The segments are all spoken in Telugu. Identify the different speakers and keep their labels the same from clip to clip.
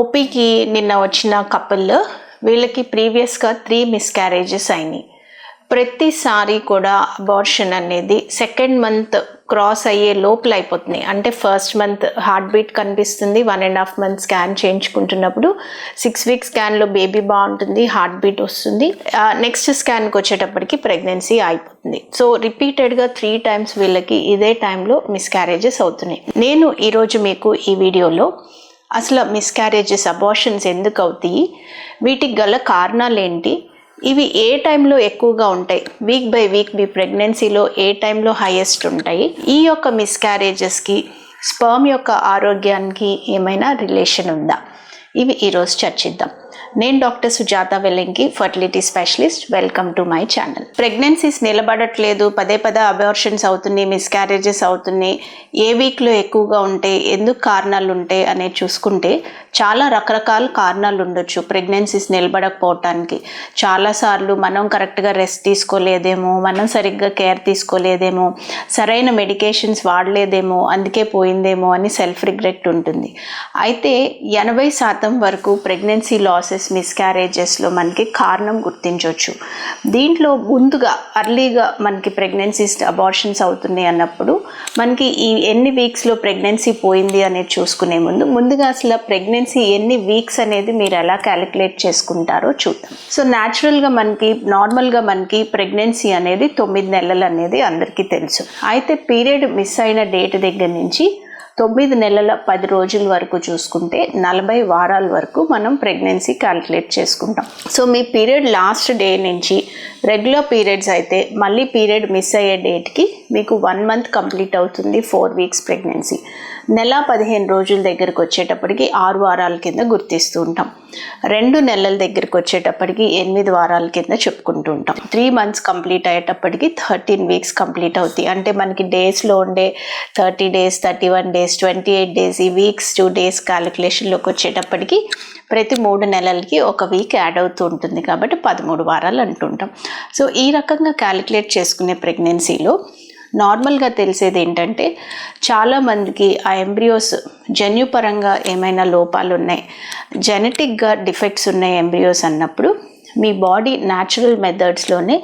Speaker 1: ఓపీకి నిన్న వచ్చిన కపుల్ వీళ్ళకి ప్రీవియస్గా త్రీ మిస్క్యారేజెస్ అయినాయి. ప్రతిసారి కూడా అబార్షన్ అనేది సెకండ్ మంత్ క్రాస్ అయ్యే లోపల అయిపోతున్నాయి. అంటే ఫస్ట్ మంత్ హార్ట్ బీట్ కనిపిస్తుంది one and half month scan చేయించుకుంటున్నప్పుడు six week స్కాన్లో బేబీ బాగుంటుంది హార్ట్ బీట్ వస్తుంది. నెక్స్ట్ స్కాన్కి వచ్చేటప్పటికి ప్రెగ్నెన్సీ అయిపోతుంది. సో రిపీటెడ్గా త్రీ టైమ్స్ వీళ్ళకి ఇదే టైంలో మిస్క్యారేజెస్ అవుతున్నాయి. నేను ఈరోజు మీకు ఈ వీడియోలో అసలు మిస్క్యారేజెస్ అబార్షన్స్ ఎందుకు అవుతాయి? వీటికి గల కారణాలు ఏంటి ఇవి ఏ టైంలో ఎక్కువగా ఉంటాయి? వీక్ బై వీక్ మీ ప్రెగ్నెన్సీలో ఏ టైంలో హైయెస్ట్ ఉంటాయి? ఈ యొక్క మిస్క్యారేజెస్కి స్పర్మ్ యొక్క ఆరోగ్యానికి ఏమైనా రిలేషన్ ఉందా? ఇవి ఈరోజు చర్చిద్దాం. నేను doctor Sujatha Vellinki fertility specialist. Welcome to my channel pregnancies నిలబడట్లేదు. పదే పదే అబార్షన్స్ అవుతున్నాయి మిస్క్యారేజెస్ అవుతున్నాయి. ఏ వీక్లో ఎక్కువగా ఉంటాయి ఎందుకు కారణాలు ఉంటాయి అనేది చూసుకుంటే చాలా రకరకాల కారణాలు ఉండొచ్చు ప్రెగ్నెన్సీస్ నిలబడకపోవటానికి. చాలాసార్లు మనం కరెక్ట్గా రెస్ట్ తీసుకోలేదేమో మనం సరిగ్గా కేర్ తీసుకోలేదేమో సరైన మెడికేషన్స్ వాడలేదేమో అందుకే పోయిందేమో అని సెల్ఫ్ రిగ్రెట్ ఉంటుంది. అయితే ఎనభై శాతం వరకు ప్రెగ్నెన్సీ లాసెస్ మిస్క్యారేజెస్లో మనకి కారణం గుర్తించవచ్చు. దీంట్లో ముందుగా అర్లీగా మనకి ప్రెగ్నెన్సీస్ అబార్షన్స్ అవుతున్నాయి అన్నప్పుడు మనకి ఈ ఎన్ని వీక్స్లో ప్రెగ్నెన్సీ పోయింది అనేది చూసుకునే ముందు ముందుగా అసలు ప్రెగ్నెన్సీ ఎన్ని వీక్స్ అనేది మీరు ఎలా క్యాలిక్యులేట్ చేసుకుంటారో చూద్దాం. సో న్యాచురల్గా మనకి నార్మల్గా మనకి ప్రెగ్నెన్సీ అనేది తొమ్మిది నెలలు అనేది అందరికీ తెలుసు. అయితే పీరియడ్ మిస్ అయిన డేట్ దగ్గర నుంచి తొమ్మిది నెలల పది రోజుల వరకు చూసుకుంటే నలభై వారాల వరకు మనం ప్రెగ్నెన్సీ క్యాలిక్యులేట్ చేసుకుంటాం. సో మీ పీరియడ్ లాస్ట్ డే నుంచి రెగ్యులర్ పీరియడ్స్ అయితే మళ్ళీ పీరియడ్ మిస్ అయ్యే డేట్కి మీకు వన్ మంత్ కంప్లీట్ అవుతుంది ఫోర్ వీక్స్ ప్రెగ్నెన్సీ. నెల పదిహేను రోజుల దగ్గరకు వచ్చేటప్పటికి ఆరు వారాల కింద గుర్తిస్తూ ఉంటాం. రెండు నెలల దగ్గరకు వచ్చేటప్పటికి ఎనిమిది వారాల కింద చెప్పుకుంటూ ఉంటాం. త్రీ మంత్స్ కంప్లీట్ అయ్యేటప్పటికి థర్టీన్ వీక్స్ కంప్లీట్ అవుతాయి. అంటే మనకి డేస్లో ఉండే thirty days thirty one days twenty eight days ఈ వీక్స్ టూ డేస్ క్యాలిక్యులేషన్లోకి వచ్చేటప్పటికి ప్రతి మూడు నెలలకి ఒక వీక్ యాడ్ అవుతూ ఉంటుంది కాబట్టి పదమూడు వారాలు అంటుంటాం సో ఈ రకంగా క్యాలిక్యులేట్ చేసుకునే ప్రెగ్నెన్సీలో నార్మల్గా తెలిసేది ఏంటంటే చాలామందికి ఆ ఎంబ్రియోస్ జన్యుపరంగా ఏమైనా లోపాలు ఉన్నాయి జెనెటిక్గా డిఫెక్ట్స్ ఉన్నాయి ఎంబ్రియోస్ అన్నప్పుడు మీ బాడీ న్యాచురల్ మెథడ్స్లోనే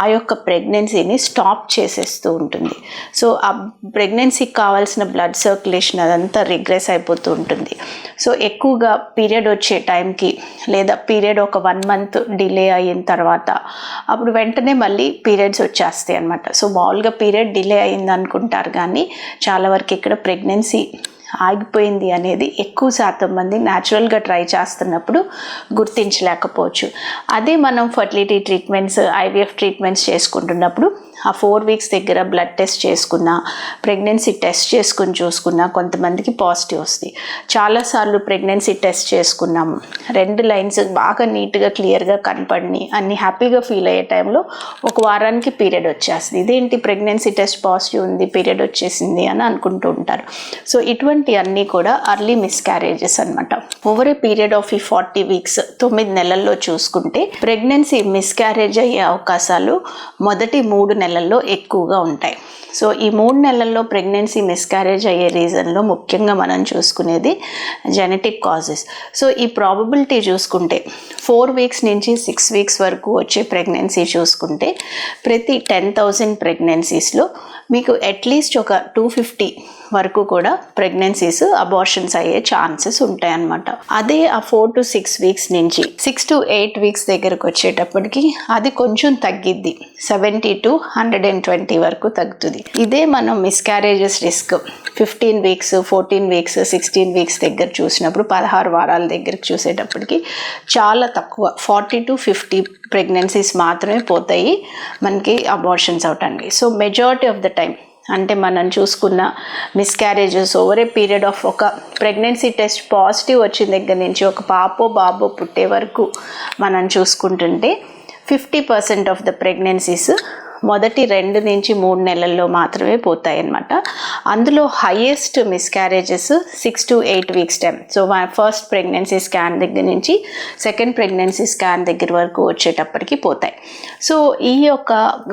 Speaker 1: ఆ యొక్క ప్రెగ్నెన్సీని స్టాప్ చేసేస్తూ ఉంటుంది. సో ఆ ప్రెగ్నెన్సీకి కావాల్సిన బ్లడ్ సర్క్యులేషన్ అదంతా రిగ్రెస్ అయిపోతూ ఉంటుంది. సో ఎక్కువగా పీరియడ్ వచ్చే టైంకి లేదా పీరియడ్ ఒక వన్ మంత్ డిలే అయిన తర్వాత అప్పుడు వెంటనే మళ్ళీ పీరియడ్స్ వచ్చేస్తాయి అనమాట సో మామూలుగా పీరియడ్ డిలే అయింది అనుకుంటారు కానీ చాలా వరకు ఇక్కడ ప్రెగ్నెన్సీ ఆగిపోయింది అనేది ఎక్కువ శాతం మంది న్యాచురల్గా ట్రై చేస్తున్నప్పుడు గుర్తించలేకపోవచ్చు. అదే మనం ఫర్టిలిటీ ట్రీట్మెంట్స్ ఐవీఎఫ్ ట్రీట్మెంట్స్ చేసుకుంటున్నప్పుడు ఆ ఫోర్ వీక్స్ దగ్గర బ్లడ్ టెస్ట్ చేసుకున్నా ప్రెగ్నెన్సీ టెస్ట్ చేసుకుని చూసుకున్నా కొంతమందికి పాజిటివ్ వస్తుంది చాలాసార్లు ప్రెగ్నెన్సీ టెస్ట్ చేసుకున్నాం. రెండు లైన్స్ బాగా నీట్గా క్లియర్గా కనపడిని అన్ని హ్యాపీగా ఫీల్ అయ్యే టైంలో ఒక వారానికి పీరియడ్ వచ్చేస్తుంది. ఇదేంటి? ప్రెగ్నెన్సీ టెస్ట్ పాజిటివ్ ఉంది పీరియడ్ వచ్చేసింది అని అనుకుంటూ ఉంటారు. సో ఇటువంటి ఇలాంటివన్నీ కూడా అర్లీ మిస్క్యారేజెస్ అనమాట ఓవర్ ఏ పీరియడ్ ఆఫ్ ఈ ఫార్టీ వీక్స్ తొమ్మిది నెలల్లో చూసుకుంటే ప్రెగ్నెన్సీ మిస్క్యారేజ్ అయ్యే అవకాశాలు మొదటి మూడు నెలల్లో ఎక్కువగా ఉంటాయి. సో ఈ మూడు నెలల్లో ప్రెగ్నెన్సీ మిస్క్యారేజ్ అయ్యే రీజన్లో ముఖ్యంగా మనం చూసుకునేది జెనెటిక్ కాజెస్ సో ఈ ప్రాబబిలిటీ చూసుకుంటే ఫోర్ వీక్స్ నుంచి సిక్స్ వీక్స్ వరకు వచ్చే ప్రెగ్నెన్సీ చూసుకుంటే ప్రతి టెన్ థౌజండ్ ప్రెగ్నెన్సీస్లో మీకు అట్లీస్ట్ ఒక టూ ఫిఫ్టీ వరకు కూడా ప్రెగ్నెన్సీస్ అబార్షన్స్ అయ్యే ఛాన్సెస్ ఉంటాయన్నమాట. అదే ఆ ఫోర్ టు సిక్స్ వీక్స్ నుంచి సిక్స్ టు ఎయిట్ వీక్స్ దగ్గరకు వచ్చేటప్పటికి అది కొంచెం తగ్గిద్ది. Seventy to hundred and twenty వరకు తగ్గుతుంది. ఇదే మనం miscarriages risk fifteen weeks fourteen weeks sixteen weeks దగ్గర చూసినప్పుడు పదహారు వారాల దగ్గరకు చూసేటప్పటికి చాలా తక్కువ. ఫార్టీ టు ఫిఫ్టీ ప్రెగ్నెన్సీస్ మాత్రమే పోతాయి మనకి అబార్షన్స్ అవటానికి. So majority of the time అంటే మనం చూసుకున్న miscarriages over a period of ఒక ప్రెగ్నెన్సీ టెస్ట్ పాజిటివ్ వచ్చిన దగ్గర నుంచి ఒక పాపో బాబో పుట్టే వరకు మనం చూసుకుంటుంటే fifty percent of the pregnancies మొదటి రెండు నుంచి మూడు నెలల్లో మాత్రమే పోతాయి అన్నమాట అందులో highest miscarriages six to eight weeks time so first pregnancy scan దగ్గర నుంచి సెకండ్ ప్రెగ్నెన్సీ స్కాన్ దగ్గర వరకు వచ్చేటప్పటికి పోతాయి. సో ఈ యొక్క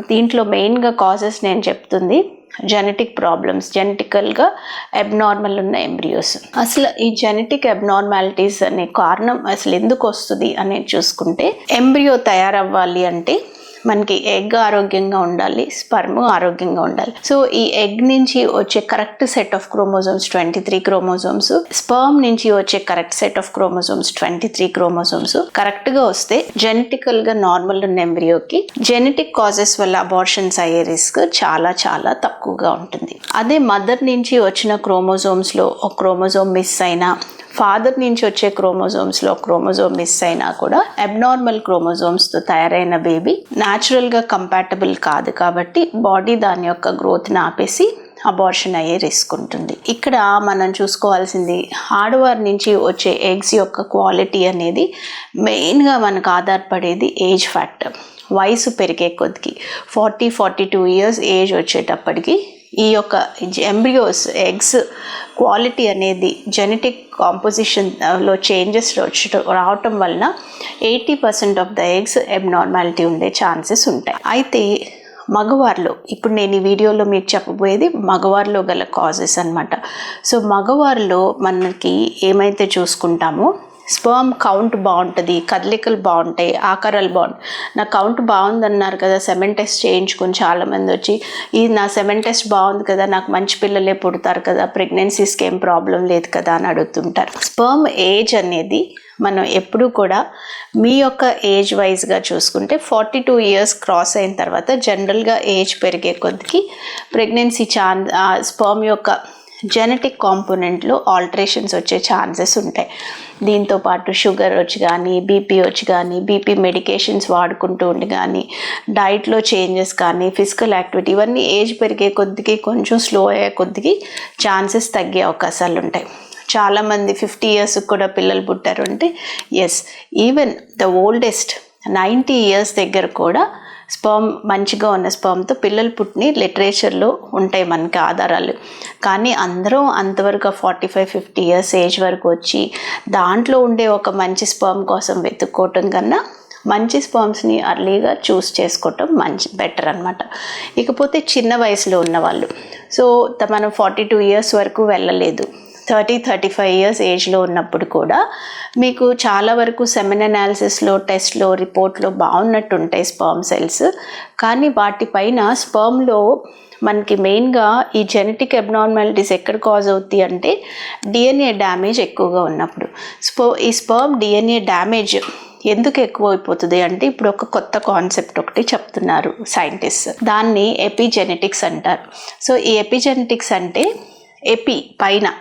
Speaker 1: దీంట్లో మెయిన్గా కాజెస్ నేను చెప్తుంది జెనెటిక్ ప్రాబ్లమ్స్ జెనెటికల్గా అబ్నార్మల్ ఉన్న ఎంబ్రియోస్ అసలు ఈ జెనెటిక్ అబ్నార్మాలిటీస్ అనే కారణం అసలు ఎందుకు వస్తుంది అనేది చూసుకుంటే ఎంబ్రియో తయారవ్వాలి అంటే మనకి ఎగ్ ఆరోగ్యంగా ఉండాలి స్పర్మ్ ఆరోగ్యంగా ఉండాలి. సో ఈ ఎగ్ నుంచి వచ్చే correct set of chromosomes twenty three chromosomes sperm నుంచి వచ్చే correct set of chromosomes twenty three chromosomes కరెక్ట్గా వస్తే జెనెటికల్గా నార్మల్ ఉన్న ఎంబ్రియోకి జెనెటిక్ కాజెస్ వల్ల అబార్షన్స్ అయ్యే రిస్క్ చాలా చాలా తక్కువగా ఉంటుంది. అదే మదర్ నుంచి వచ్చిన క్రోమోజోమ్స్లో ఒక క్రోమోజోమ్ మిస్ అయినా ఫాదర్ నుంచి వచ్చే క్రోమోజోమ్స్లో క్రోమోజోమ్ మిస్ అయినా కూడా అబ్నార్మల్ క్రోమోజోమ్స్తో తయారైన బేబీ న్యాచురల్గా కంపాటబుల్ కాదు కాబట్టి బాడీ దాని యొక్క గ్రోత్ని ఆపేసి అబార్షన్ అయ్యే రిస్క్ ఉంటుంది. ఇక్కడ మనం చూసుకోవాల్సింది ఆడవారి నుంచి వచ్చే ఎగ్స్ యొక్క క్వాలిటీ అనేది మెయిన్గా మనకు ఆధారపడేది ఏజ్ ఫ్యాక్టర్ వయసు పెరిగే కొద్దికి. Forty forty two years age వచ్చేటప్పటికి ఈ యొక్క ఎంబ్రియోస్ ఎగ్స్ క్వాలిటీ అనేది జెనెటిక్ కాంపోజిషన్లో చేంజెస్ వచ్చి రావటం వలన eighty percent of the eggs abnormality ఉండే ఛాన్సెస్ ఉంటాయి. అయితే మగవారిలో ఇప్పుడు నేను ఈ వీడియోలో మీకు చెప్పబోయేది మగవారిలో గల కాజెస్ అనమాట సో మగవారిలో మనకి ఏమైతే చూసుకుంటామో స్పర్మ్ కౌంట్ బాగుంటుంది కదలికలు బాగుంటాయి ఆకారాలు బాగుంటాయి. నా కౌంట్ బాగుందన్నారు కదా సెమెన్ టెస్ట్ చేయించుకుని చాలామంది వచ్చి ఈ నా సెమెన్ టెస్ట్ బాగుంది కదా నాకు మంచి పిల్లలే పుడతారు కదా ప్రెగ్నెన్సీస్కి ఏం ప్రాబ్లం లేదు కదా అని అడుగుతుంటారు. స్పర్మ్ ఏజ్ అనేది మనం ఎప్పుడూ కూడా మీ యొక్క ఏజ్ వైజ్గా చూసుకుంటే ఫార్టీ టూ ఇయర్స్ క్రాస్ అయిన తర్వాత జనరల్గా ఏజ్ పెరిగే కొద్దికి ప్రెగ్నెన్సీ ఛాన్ స్పర్మ్ యొక్క జెనెటిక్ కాంపోనెంట్లో ఆల్టరేషన్స్ వచ్చే ఛాన్సెస్ ఉంటాయి. దీంతో పాటు షుగర్ వచ్చి కానీ బీపీ వచ్చి కానీ బీపీ మెడికేషన్స్ వాడుకుంటూ ఉండి కానీ డైట్లో చేంజెస్ కానీ ఫిజికల్ యాక్టివిటీ ఇవన్నీ ఏజ్ పెరిగే కొద్దికి కొంచెం స్లో అయ్యే కొద్దికి ఛాన్సెస్ తగ్గే అవకాశాలు ఉంటాయి. చాలామంది ఫిఫ్టీ ఇయర్స్ కూడా పిల్లలు పుట్టారు అంటే yes even the oldest ninety years దగ్గర కూడా స్పర్మ్ మంచిగా ఉన్న స్పర్మ్తో పిల్లలు పుట్టిన లిటరేచర్లో ఉంటాయి మనకి ఆధారాలు. కానీ అందరూ అంతవరకు forty five fifty years age వరకు వచ్చి దాంట్లో ఉండే ఒక మంచి స్పర్మ్ కోసం వెతుక్కోవటం కన్నా మంచి స్పర్మ్స్ని అర్లీగా చూస్ చేసుకోవటం మంచి బెటర్ అనమాట ఇకపోతే చిన్న వయసులో ఉన్నవాళ్ళు. సో మనం ఫార్టీ టూ ఇయర్స్ వరకు వెళ్ళలేదు. థర్టీ థర్టీ ఫైవ్ ఇయర్స్ ఏజ్లో ఉన్నప్పుడు కూడా మీకు చాలా వరకు సెమెన్ అనాలిసిస్లో టెస్ట్లో రిపోర్ట్లో బాగున్నట్టు ఉంటాయి స్పర్మ్ సెల్స్. కానీ వాటిపైన స్పర్మ్లో మనకి మెయిన్గా ఈ జెనెటిక్ అబ్నార్మాలిటీస్ ఎక్కడ కాజ్ అవుతాయి అంటే డిఎన్ఏ డ్యామేజ్ ఎక్కువగా ఉన్నప్పుడు. స్పో ఈ స్పర్మ్ డిఎన్ఏ డ్యామేజ్ ఎందుకు ఎక్కువ అయిపోతుంది అంటే ఇప్పుడు ఒక కొత్త కాన్సెప్ట్ ఒకటి చెప్తున్నారు సైంటిస్ట్ దాన్ని ఎపిజెనెటిక్స్ అంటారు. సో ఈ ఎపిజెనెటిక్స్ అంటే ఎపి పైన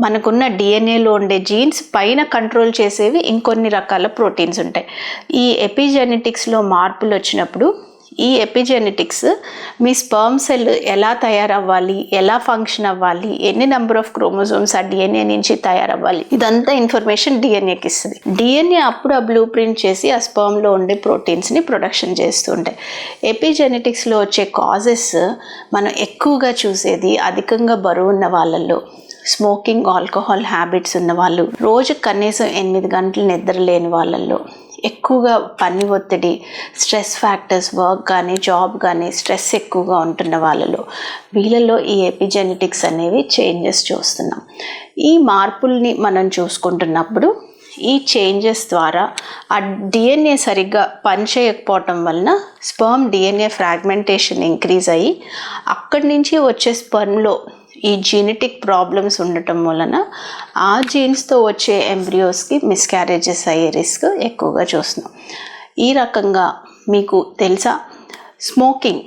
Speaker 1: మనకున్న డిఎన్ఏలో ఉండే జీన్స్ పైన కంట్రోల్ చేసేవి ఇంకొన్ని రకాల ప్రోటీన్స్ ఉంటాయి. ఈ ఎపిజెనెటిక్స్లో మార్పులు వచ్చినప్పుడు ఈ ఎపిజెనెటిక్స్ మీ స్పర్మ్ సెల్ ఎలా తయారవ్వాలి ఎలా ఫంక్షన్ అవ్వాలి ఎన్ని నెంబర్ ఆఫ్ క్రోమోజోమ్స్ ఆ డిఎన్ఏ నుంచి తయారవ్వాలి ఇదంతా ఇన్ఫర్మేషన్ డిఎన్ఏకి ఇస్తుంది. డిఎన్ఏ అప్పుడు ఆ బ్లూ ప్రింట్ చేసి ఆ స్పర్మ్లో ఉండే ప్రోటీన్స్ని ప్రొడక్షన్ చేస్తుంటాయి ఎపిజెనెటిక్స్లో వచ్చే కాజెస్ మనం ఎక్కువగా చూసేది అధికంగా బరువు ఉన్న వాళ్ళల్లో స్మోకింగ్ ఆల్కహాల్ హ్యాబిట్స్ ఉన్న వాళ్ళు రోజు కనీసం ఎనిమిది గంటలు నిద్ర లేని వాళ్ళల్లో. ఎక్కువగా పని ఒత్తిడి స్ట్రెస్ ఫ్యాక్టర్స్ వర్క్ కానీ జాబ్ కానీ స్ట్రెస్ ఎక్కువగా ఉంటున్న వాళ్ళలో వీళ్ళలో ఈ ఎపిజెనెటిక్స్ అనేవి చేంజెస్ చూస్తున్నాం. ఈ మార్పుల్ని మనం చూసుకుంటున్నప్పుడు ఈ చేంజెస్ ద్వారా ఆ డిఎన్ఏ సరిగ్గా పనిచేయకపోవటం వలన స్పర్మ్ డిఎన్ఏ ఫ్రాగ్మెంటేషన్ ఇంక్రీజ్ అయ్యి అక్కడి నుంచి వచ్చే స్పర్మ్లో ఈ జీనెటిక్ ప్రాబ్లమ్స్ ఉండటం వలన ఆ జీన్స్తో వచ్చే ఎంబ్రియోస్కి మిస్క్యారేజెస్ అయ్యే రిస్క్ ఎక్కువగా చూస్తున్నాం. ఈ రకంగా మీకు తెలుసా? స్మోకింగ్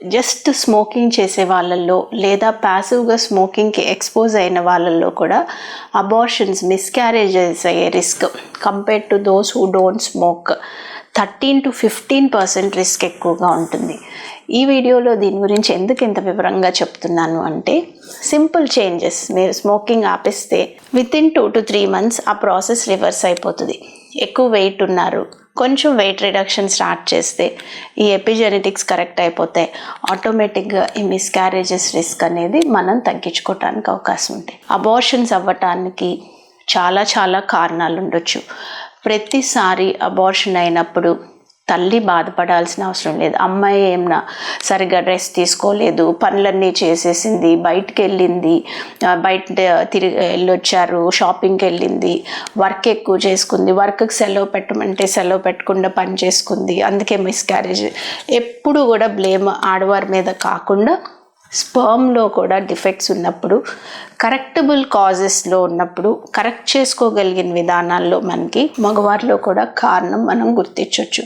Speaker 1: జస్ట్ స్మోకింగ్ చేసే వాళ్ళల్లో లేదా ప్యాసివ్గా స్మోకింగ్కి ఎక్స్పోజ్ అయిన వాళ్ళల్లో కూడా అబార్షన్స్ మిస్క్యారేజెస్ అయ్యే risk compare to those who don't smoke thirteen to fifteen percent risk ఎక్కువగా ఉంటుంది. ఈ వీడియోలో దీని గురించి ఎందుకు ఇంత వివరంగా చెప్తున్నాను అంటే సింపుల్ చేంజెస్ మీరు smoking ఆపిస్తే within two to three months ఆ ప్రాసెస్ రివర్స్ అయిపోతుంది. ఎక్కువ వెయిట్ ఉన్నారు. కొంచెం వెయిట్ రిడక్షన్ స్టార్ట్ చేస్తే ఈ ఎపిజెనెటిక్స్ కరెక్ట్ అయిపోతే ఆటోమేటిక్గా ఈ మిస్క్యారేజెస్ రిస్క్ అనేది మనం తగ్గించుకోవటానికి అవకాశం ఉంది. అబార్షన్స్ అవ్వటానికి చాలా చాలా కారణాలు ఉండొచ్చు. ప్రతిసారి అబార్షన్ అయినప్పుడు తల్లి బాధపడాల్సిన అవసరం లేదు. అమ్మాయి ఏమన్నా సరిగ్గా డ్రెస్ తీసుకోలేదు పనులన్నీ చేసేసింది బయటికి వెళ్ళింది బయట తిరిగి వెళ్ళొచ్చారు షాపింగ్కి వెళ్ళింది వర్క్ ఎక్కువ చేసుకుంది వర్క్కి సెలవు పెట్టమంటే సెలవు పెట్టకుండా పని చేసుకుంది అందుకే మిస్ క్యారేజ్ ఎప్పుడు కూడా బ్లేమ్ ఆడవారి మీద కాకుండా స్పర్మ్లో కూడా డిఫెక్ట్స్ ఉన్నప్పుడు కరెక్టబుల్ కాజెస్లో ఉన్నప్పుడు కరెక్ట్ చేసుకోగలిగిన విధానాల్లో మనకి మగవారిలో కూడా కారణం మనం గుర్తించవచ్చు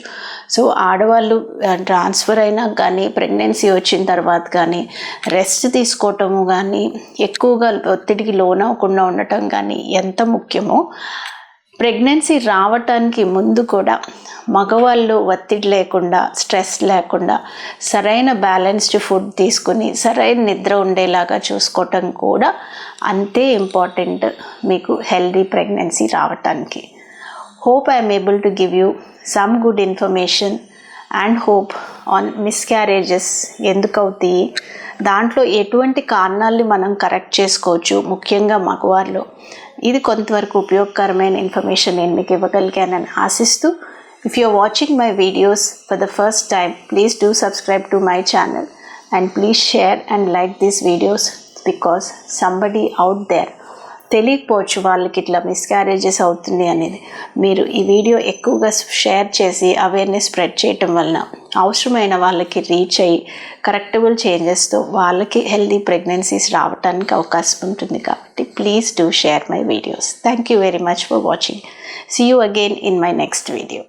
Speaker 1: సో ఆడవాళ్ళు ట్రాన్స్ఫర్ అయినా కానీ ప్రెగ్నెన్సీ వచ్చిన తర్వాత కానీ రెస్ట్ తీసుకోవటము కానీ ఎక్కువగా ఒత్తిడికి లోనవ్వకుండా ఉండటం కానీ ఎంత ముఖ్యమో ప్రెగ్నెన్సీ రావటానికి ముందు కూడా మగవాళ్ళు ఒత్తిడి లేకుండా స్ట్రెస్ లేకుండా సరైన బ్యాలెన్స్డ్ ఫుడ్ తీసుకుని సరైన నిద్ర ఉండేలాగా చూసుకోవటం కూడా అంతే ఇంపార్టెంట్ మీకు హెల్దీ ప్రెగ్నెన్సీ రావటానికి. Hope I'm able to give you some good information and hope on miscarriages ఎందుకు అవుతాయి? దాంట్లో ఎటువంటి కారణాలని మనం కరెక్ట్ చేసుకోవచ్చు? ముఖ్యంగా మగవారిలో ఇది కొంతవరకు ఉపయోగకరమైన ఇన్ఫర్మేషన్ నేను మీకు ఇవ్వగలిగానని ఆశిస్తూ if you are watching my videos for the first time please do subscribe to my channel and please share and like these videos because somebody out there తెలియకపోవచ్చు వాళ్ళకి ఇట్లా మిస్క్యారేజెస్ అవుతుంది అనేది. మీరు ఈ వీడియో ఎక్కువగా షేర్ చేసి అవేర్నెస్ స్ప్రెడ్ చేయటం వలన అవసరమైన వాళ్ళకి రీచ్ అయ్యి కరెక్టబుల్ చేంజెస్తో వాళ్ళకి హెల్దీ ప్రెగ్నెన్సీస్ రావడానికి అవకాశం ఉంటుంది కాబట్టి please do share my videos thank you very much for watching see you again in my next video